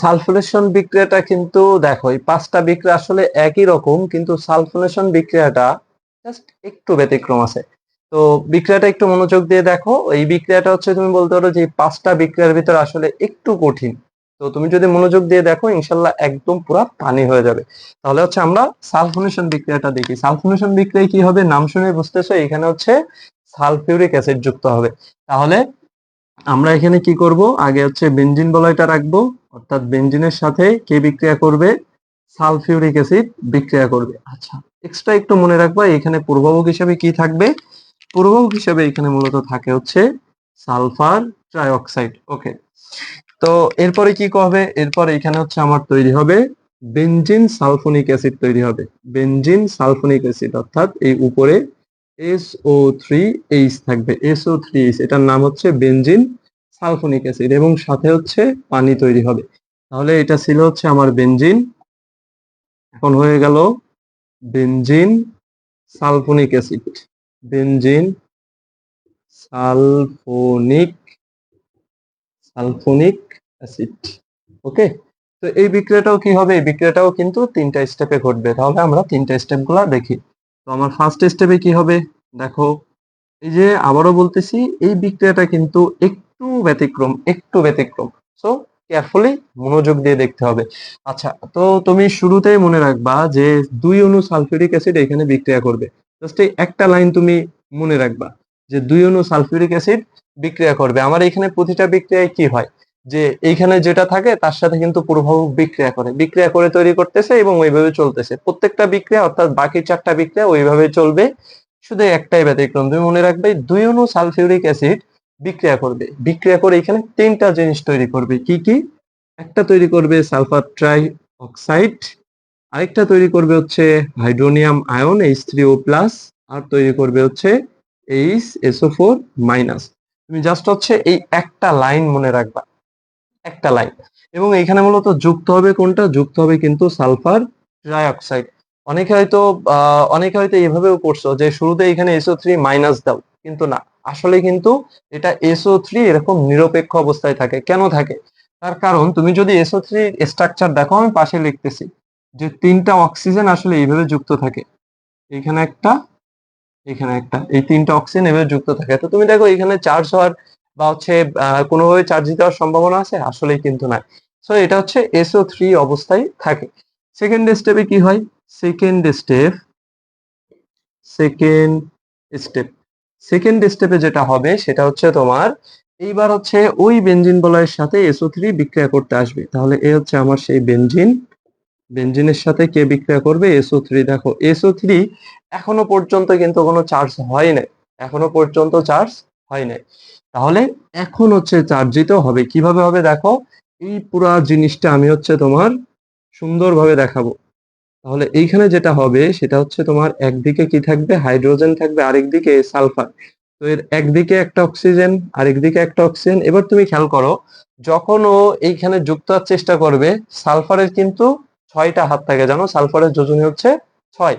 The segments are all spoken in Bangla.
সালফোনেশন বিক্রিয়াটা কিন্তু দেখো, এই পাঁচটা বিক্রিয়া আসলে একই রকম, কিন্তু সালফোনেশন বিক্রিয়াটা জাস্ট একটু ব্যতিক্রম আছে। তো বিক্রিয়াটা একটু মনোযোগ দিয়ে দেখো, এই বিক্রিয়াটা হচ্ছে তুমি বলতে পারো যে পাঁচটা বিক্রিয়ার ভিতরে আসলে একটু কঠিন। তো তুমি যদি মনোযোগ দিয়ে দেখো, ইনশাল্লাহ একদম পুরা পানি হয়ে যাবে। তাহলে হচ্ছে আমরা সালফোনেশন বিক্রিয়াটা দেখি। সালফোনেশন বিক্রিয়া কি হবে? নাম শুনে বুঝতেছো? এখানে হচ্ছে সালফিউরিক অ্যাসিড যুক্ত হবে। তাহলে আমরা এখানে কি করব? আগে হচ্ছে বেনজিন বলয়টা রাখব। অর্থাৎ বেনজিনের সাথে কে বিক্রিয়া করবে? সালফিউরিক অ্যাসিড বিক্রিয়া করবে। আচ্ছা। এক্সট্রা একটু মনে রাখবা এখানে পূর্বাবক হিসাবে কি থাকবে? পূর্বাবক হিসাবে এখানে মূলত থাকে হচ্ছে সালফার ট্রাইঅক্সাইড। ওকে। তো এরপরে কি হবে এরপরে এখানে হচ্ছে আমার তৈরি হবে বেনজিন সালফোনিক অ্যাসিড তৈরি হবে। বেনজিন সালফোনিক অ্যাসিড অর্থাৎ এই উপরে এসও থ্রি এইচ থাকবে। এসও থ্রি এইচ এটার নাম হচ্ছে বেনজিন সালফোনিক অ্যাসিড এবং সাথে হচ্ছে পানি তৈরি হবে। তাহলে এটা ছিল হচ্ছে আমার বেনজিন। এখন হয়ে গেল benzene sulphonic acid. Benzene sulphonic sulphonic acid. Okay? তো এই বিক্রিয়াটাও কি হবে? এই বিক্রিয়াটাও কিন্তু তিনটা স্টেপে ঘটবে। তাহলে আমরা তিনটা স্টেপগুলা দেখি। তো আমার ফার্স্ট স্টেপে কি হবে? দেখো, এই যে আবারও বলতেছি, এই বিক্রিয়াটা কিন্তু ব্যতিক্রম, একটু ব্যতিক্রম। সো কেয়ারফুলি মনোযোগ দিয়ে দেখতে হবে। আচ্ছা তো তুমি শুরুতেই মনে রাখবা যে দুই অণু সালফিউরিক অ্যাসিড এখানে বিক্রিয়া করবে। জাস্ট এই একটা লাইন তুমি মনে রাখবা যে দুই অণু সালফিউরিক অ্যাসিড বিক্রিয়া করবে। আমার এখানে প্রতিটা বিক্রিয়ায় কি হয়? যে এইখানে যেটা থাকে, তার সাথে কিন্তু প্রভাব বিক্রিয়া করে। বিক্রিয়া করে তৈরি করতেছে এবং ওইভাবে চলতেছে। প্রত্যেকটা বিক্রিয়া, অর্থাৎ বাকি চারটা বিক্রিয়া ওইভাবে চলবে। শুধু একটাই ব্যতিক্রম। তুমি মনে রাখবে, দুই অণু সালফিউরিক অ্যাসিড বিক্রিয়া করবে। বিক্রিয়া করে এখানে তিনটা জিনিস তৈরি করবে। কি কি? একটা তৈরি করবে সালফার ট্রাই অক্সাইড আরেকটা তৈরি করবে হচ্ছে hydronium ion H three O plus আর তৈরি করবে হচ্ছে এইচ এসও ফোর মাইনাস তুমি জাস্ট হচ্ছে এই একটা লাইন মনে রাখবা। একটা লাইন এবং এখানে মূলত যুক্ত হবে কোনটা? যুক্ত হবে কিন্তু সালফার ট্রাই অক্সাইড অনেকে হয়তো অনেকে হয়তো এভাবেও করছ যে শুরুতে এখানে এসও থ্রি মাইনাস দাও, কিন্তু না। আসলে কিন্তু এটা এসও থ্রি এরকম নিরপেক্ষ অবস্থায় থাকে। কেন থাকে? তার কারণ তুমি যদি এসও থ্রি স্ট্রাকচার দেখো, আমি পাশে লিখতেছি যে তিনটা অক্সিজেন আসলে এইভাবে যুক্ত থাকে। এখানে একটা এখানে একটা। এই তিনটা অক্সিজেন এভাবে যুক্ত থাকে। তো তুমি দেখো এখানে চার্জ হওয়ার বা হচ্ছে কোনোভাবে চার্জ দিতে হওয়ার সম্ভাবনা আছে? আসলেই কিন্তু নাই। সো এটা হচ্ছে এসও থ্রি অবস্থায় থাকে। সেকেন্ড স্টেপে কি হয়? Second step second step second স্টেপে যেটা হবে, সেটা হচ্ছে তোমার এইবার হচ্ছে ওই বেঞ্জিন বলয়ের সাথে এসও থ্রি বিক্রিয়া করতে আসবে। তাহলে এ হচ্ছে আমার সেই বেঞ্জিন বেঞ্জিনের সাথে কে বিক্রিয়া করবে? এসও থ্রি দেখো এসও থ্রি এখনও পর্যন্ত কিন্তু কোনো চার্জ হয় নাই। এখনও পর্যন্ত চার্জ হয় নাই। তাহলে এখন হচ্ছে চার্জিত হবে। কীভাবে হবে? দেখো, এই পুরা জিনিসটা আমি হচ্ছে তোমার সুন্দরভাবে দেখাবো। তাহলে এইখানে যেটা হবে, সেটা হচ্ছে তোমার একদিকে কি থাকবে? হাইড্রোজেন থাকবে আরেকদিকে সালফার। তো এর একদিকে একটা অক্সিজেন আরেকদিকে একটা অক্সিজেন। এবার তুমি খেয়াল করো, যখন ও এইখানে যুক্ত হওয়ার চেষ্টা করবে, সালফারের কিন্তু ছয়টা হাত থাকে, জানো? সালফারের যোজনী হচ্ছে ছয়।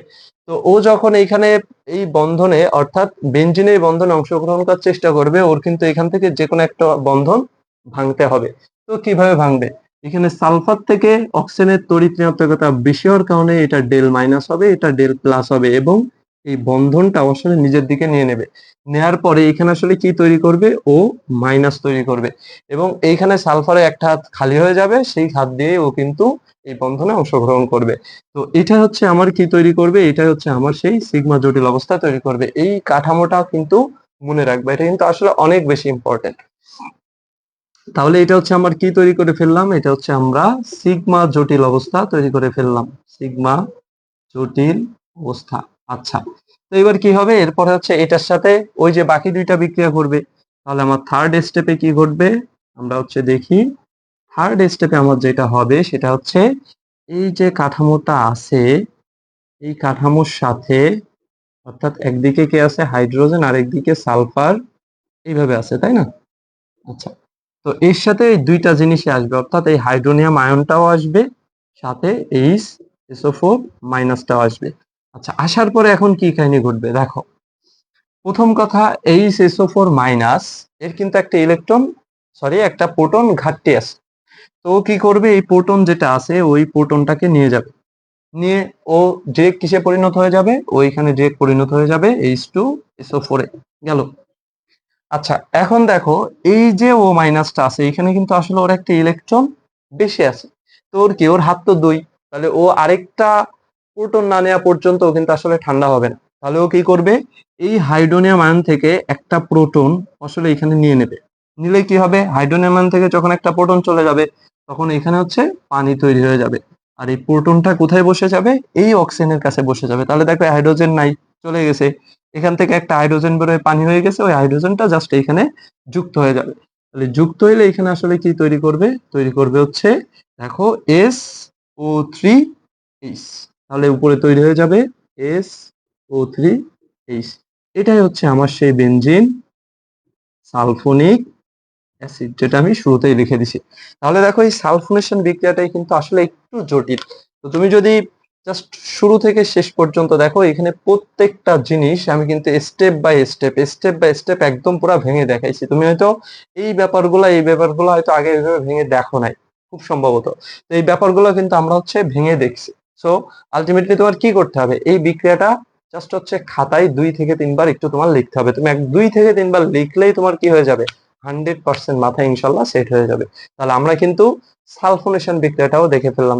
তো ও যখন এইখানে এই বন্ধনে, অর্থাৎ বেঞ্জিনের বন্ধনে অংশগ্রহণ করার চেষ্টা করবে, ওর কিন্তু এখান থেকে যে কোনো একটা বন্ধন ভাঙতে হবে। তো কীভাবে ভাঙবে? এখানে সালফার থেকে অক্সিজেনের তড়িৎ ঋণাত্মকতা বেশি হওয়ার কারণে এটা ডেল মাইনাস হবে, এটা ডেল প্লাস হবে এবং এই বন্ধনটা আসলে নিজের দিকে নিয়ে নেবে। নেয়ার পরে এখানে আসলে কি তৈরি করবে? ও মাইনাস তৈরি করবে এবং এইখানে সালফারে একটা হাত খালি হয়ে যাবে, সেই হাত দিয়ে ও কিন্তু এই বন্ধনে অংশগ্রহণ করবে। তো এটা হচ্ছে আমার কি তৈরি করবে? এটা হচ্ছে আমার সেই সিগমা জটিল অবস্থা তৈরি করবে। এই কাঠামোটা কিন্তু মনে রাখবে, এটা কিন্তু আসলে অনেক বেশি ইম্পর্টেন্ট তাহলে এটা হচ্ছে আমার কি তৈরি করে ফেললাম? এটা হচ্ছে আমরা সিগমা জটিল অবস্থা তৈরি করে ফেললাম। সিগমা জটিল অবস্থা। আচ্ছা তো এবার কি হবে? এরপরে হচ্ছে এটার সাথে ওই যে বাকি দুইটা বিক্রিয়া করবে তাহলে আমার থার্ড স্টেপে কি ঘটবে? আমরা হচ্ছে দেখি। থার্ড স্টেপে আমার যেটা হবে সেটা হচ্ছে এই যে কাঠামোটা আছে, এই কাঠামোর সাথে অর্থাৎ একদিকে কে আছে? হাইড্রোজেন আর একদিকে সালফার এইভাবে আছে, তাই না? আচ্ছা তো এর সাথে এই দুইটা জিনিসই আসবে, অর্থাৎ এই হাইড্রোনিয়াম আয়নটাও আসবে, সাথে এইচ এসও ফোর মাইনাসটাও আসবে। আচ্ছা আসার পরে এখন কি কাহিনী ঘটবে? দেখো, প্রথম কথা, এইচ এসও ফোর মাইনাস, এর কিন্তু একটা ইলেকট্রন, সরি, একটা প্রোটন ঘাটতি আছে। তো কি করবে? এই প্রোটন যেটা আছে, ওই প্রোটনটাকে নিয়ে যাবে। নিয়ে ও ডিরেক্ট কিসে পরিণত হয়ে যাবে? ও এখানে ডিরেক্ট পরিণত হয়ে যাবে এইচ টু এসও ফোরে গেল। আচ্ছা এখন দেখো, এই যে ও মাইনাসটা আছে, এখানে কিন্তু আসলে ওর একটা ইলেকট্রন বেশি আছে। তো ওর কি? ওর হাত তো দুই। তাহলে ও আরেকটা প্রোটন না নেওয়া পর্যন্ত ও কিন্তু আসলে ঠান্ডা হবে না। তাহলে ও কি করবে? এই হাইড্রোনিয়াম আয়ন থেকে একটা প্রোটন আসলে এখানে নিয়ে নেবে। নিলে কি হবে? হাইড্রোনিয়াম আয়ন থেকে যখন একটা প্রোটন চলে যাবে, তখন এখানে হচ্ছে পানি তৈরি হয়ে যাবে। আর এই প্রোটনটা কোথায় বসে যাবে? এই অক্সিজেনের কাছে বসে যাবে। তাহলে দেখো হাইড্রোজেন নাই, চলে গেছে। এখান থেকে একটা হাইড্রোজেন বেরোয় পানি হয়ে গেছে, ওই হাইড্রোজেনটা জাস্ট এখানে যুক্ত হয়ে যাবে। তাহলে যুক্ত হইলে এখানে আসলে কি তৈরি করবে? তৈরি করবে হচ্ছে, দেখো এস ও থ্রি এইচ তাহলে উপরে তৈরি হয়ে যাবে এস ও থ্রি এইচ এটাই হচ্ছে আমার সেই বেঞ্জিন সালফোনিক অ্যাসিড যেটা আমি শুরুতেই লিখে দিছি। তাহলে দেখো এই সালফোনেশন বিক্রিয়াটাই কিন্তু আসলে একটু জটিল। তো তুমি যদি জাস্ট শুরু থেকে শেষ পর্যন্ত দেখো, এখানে প্রত্যেকটা জিনিস আমি কিন্তু step by step step by step একদম পুরো ভেঙে দেখাইছি। তুমি হয়তো এই ব্যাপারগুলো এই ব্যাপারগুলো হয়তো আগে এইভাবে ভেঙে দেখো নাই, খুব সম্ভবত। তো এই ব্যাপারগুলো কিন্তু আমরা হচ্ছে ভেঙে দেখছি। সো আলটিমেটলি তোমার কি করতে হবে? এই বিক্রিয়াটা জাস্ট হচ্ছে খাতায় দুই থেকে তিনবার একটু তোমার লিখতে হবে। তুমি এক, দুই থেকে তিনবার লিখলেই তোমার কি হয়ে যাবে? হান্ড্রেড পার্সেন্ট মাথায় ইনশাল্লাহ সেট হয়ে যাবে। তাহলে আমরা কিন্তু সালফোনেশন বিক্রিয়াটাও দেখে ফেললাম।